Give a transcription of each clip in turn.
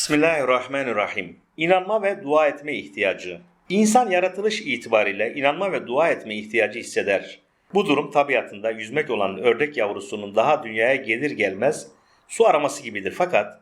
Bismillahirrahmanirrahim. İnanma ve dua etme ihtiyacı. İnsan yaratılış itibariyle inanma ve dua etme ihtiyacı hisseder. Bu durum tabiatında yüzmek olan ördek yavrusunun daha dünyaya gelir gelmez su araması gibidir. Fakat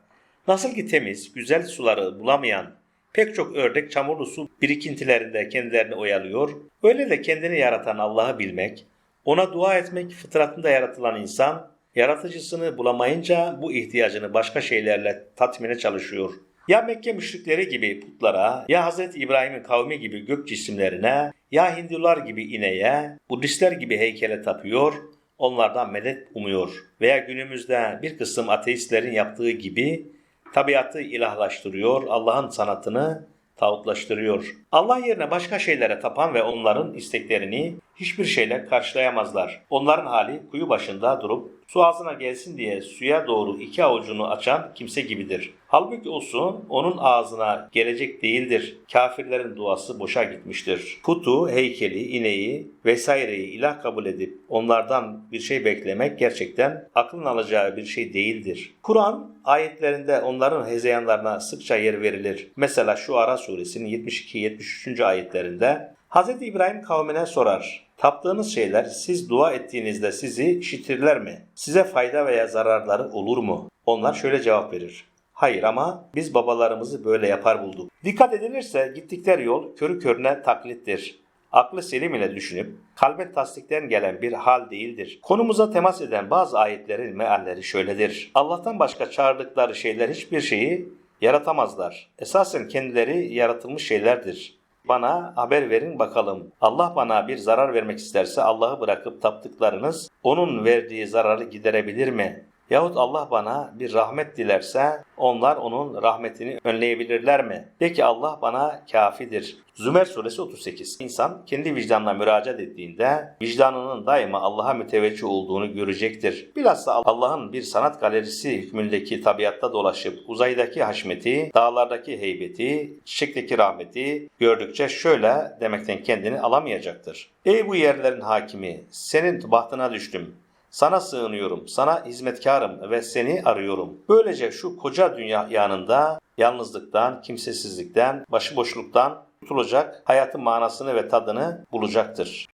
nasıl ki temiz, güzel suları bulamayan pek çok ördek çamurlu su birikintilerinde kendilerini oyalıyor, öyle de kendini yaratan Allah'ı bilmek, ona dua etmek fıtratında yaratılan insan, yaratıcısını bulamayınca bu ihtiyacını başka şeylerle tatmine çalışıyor. Ya Mekke müşrikleri gibi putlara, ya Hz. İbrahim'in kavmi gibi gök cisimlerine, ya Hindular gibi ineğe, Budistler gibi heykele tapıyor, onlardan medet umuyor. Veya günümüzde bir kısım ateistlerin yaptığı gibi tabiatı ilahlaştırıyor, Allah'ın sanatını tağutlaştırıyor. Allah yerine başka şeylere tapan ve onların isteklerini hiçbir şeyle karşılayamazlar. Onların hali kuyu başında durup su ağzına gelsin diye suya doğru iki avucunu açan kimse gibidir. Halbuki o su onun ağzına gelecek değildir. Kafirlerin duası boşa gitmiştir. Putu, heykeli, ineği vesaireyi ilah kabul edip onlardan bir şey beklemek gerçekten aklın alacağı bir şey değildir. Kur'an ayetlerinde onların hezeyanlarına sıkça yer verilir. Mesela şu Ara suresinin 72-73. ayetlerinde Hz. İbrahim kavmine sorar. Taptığınız şeyler siz dua ettiğinizde sizi işitirler mi? Size fayda veya zararları olur mu? Onlar şöyle cevap verir. Hayır ama biz babalarımızı böyle yapar bulduk. Dikkat edilirse gittikleri yol körü körüne taklittir. Aklı selim ile düşünüp kalbe tasdikten gelen bir hal değildir. Konumuza temas eden bazı ayetlerin mealleri şöyledir. Allah'tan başka çağırdıkları şeyler hiçbir şeyi yaratamazlar. Esasen kendileri yaratılmış şeylerdir. Bana haber verin bakalım. Allah bana bir zarar vermek isterse Allah'ı bırakıp taptıklarınız onun verdiği zararı giderebilir mi? Yahut Allah bana bir rahmet dilerse onlar onun rahmetini önleyebilirler mi? De ki Allah bana kafidir. Zümer suresi 38. İnsan kendi vicdanına müracaat ettiğinde vicdanının daima Allah'a müteveccih olduğunu görecektir. Bilhassa Allah'ın bir sanat galerisi hükmündeki tabiatta dolaşıp uzaydaki haşmeti, dağlardaki heybeti, çiçekteki rahmeti gördükçe şöyle demekten kendini alamayacaktır. Ey bu yerlerin hakimi, senin bahtına düştüm. Sana sığınıyorum, sana hizmetkarım ve seni arıyorum. Böylece şu koca dünya yanında yalnızlıktan, kimsesizlikten, başıboşluktan kurtulacak, hayatın manasını ve tadını bulacaktır.